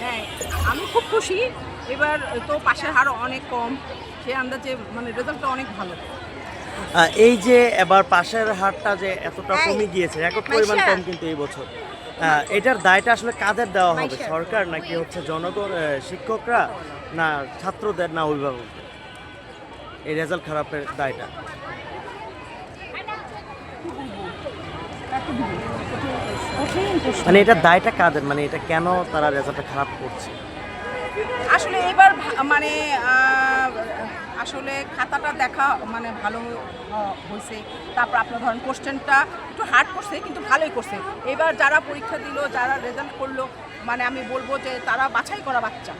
হ্যাঁ আমি খুব খুশি। এবার তো পাশের হার অনেক কম। সে আন্দাজে মানে রেজাল্টটা অনেক ভালো। এই যে এবার পাশের হারটা যে এতটা কমে গিয়েছে রেকর্ড পরিমাণ কম কিন্তু এই বছর। এটার দায়টা আসলে কাদের দেওয়া হবে? সরকার নাকি হচ্ছে জনগণ শিক্ষকরা না ছাত্রদের না অভিভাবকদের? এই রেজাল্ট খারাপের দায়টা। মানে এটার দায়টা কাদের? মানে এটা কেন তারা রেজাল্টটা খারাপ করছে? আসলে এবার মানে আসলে খাতাটা দেখা মানে ভালো হয়েছে তারপর আপনার ধরেন কোশ্চেনটা একটু হার্ড করছে, কিন্তু ভালোই করছে। এবার যারা পরীক্ষা দিল, যারা রেজাল্ট করল মানে আমি বলব যে তারা বাছাই করা বাচ্চা।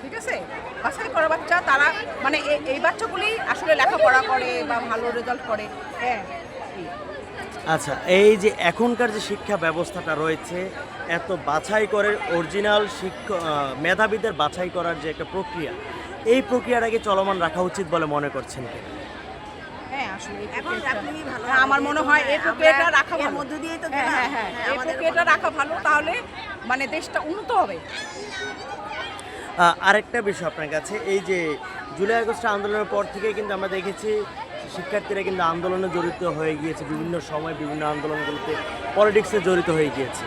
ঠিক আছে? বাছাই করা বাচ্চা, তারা মানে এই বাচ্চাগুলি আসলে লেখাপড়া করে বা ভালো রেজাল্ট করে। হ্যাঁ। আচ্ছা এই যে এখনকার যে শিক্ষা ব্যবস্থাটা রয়েছে এত বাছাই করে অরিজিনাল শিক্ষক মেধাবীদের বাছাই করার যে একটা প্রক্রিয়া এই প্রক্রিয়াটাকে চলমান রাখা উচিত বলে মনে করছেন কি? হ্যাঁ হ্যাঁ, আমার মনে হয় এই প্রক্রিয়াটা রাখা এর ভালো। মধ্য দিয়েই তো হ্যাঁ হ্যাঁ হ্যাঁ এই আমাদের প্রক্রিয়াটা রাখা ভালো তাহলে মানে দেশটা উন্নত হবে। আরেকটা বিষয় আপনার কাছে এই যে জুলাই আগস্ট আন্দোলনের পর থেকে কিন্তু আমরা দেখেছি শিক্ষার্থীরা কিন্তু আন্দোলনে জড়িত হয়ে গিয়েছে বিভিন্ন সময় বিভিন্ন আন্দোলনগুলোতে পলিটিক্সে জড়িত হয়ে গিয়েছে।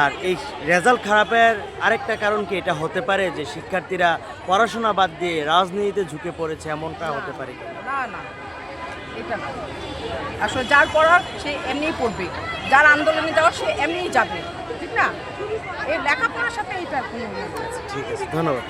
আর এই রেজাল্ট খারাপের আরেকটা কারণ কি এটা হতে পারে যে শিক্ষার্থীরা পড়াশোনা বাদ দিয়ে রাজনীতিতে ঝুঁকে পড়েছে এমনটা হতে পারে না না এটা না। আসলে যার পড়ার সে এমনিই পড়বে যার আন্দোলনে যাওয়ার সে এমনিই যাবে ঠিক না? এই লেখাপড়ার সাথে নেই। ঠিক আছে ধন্যবাদ।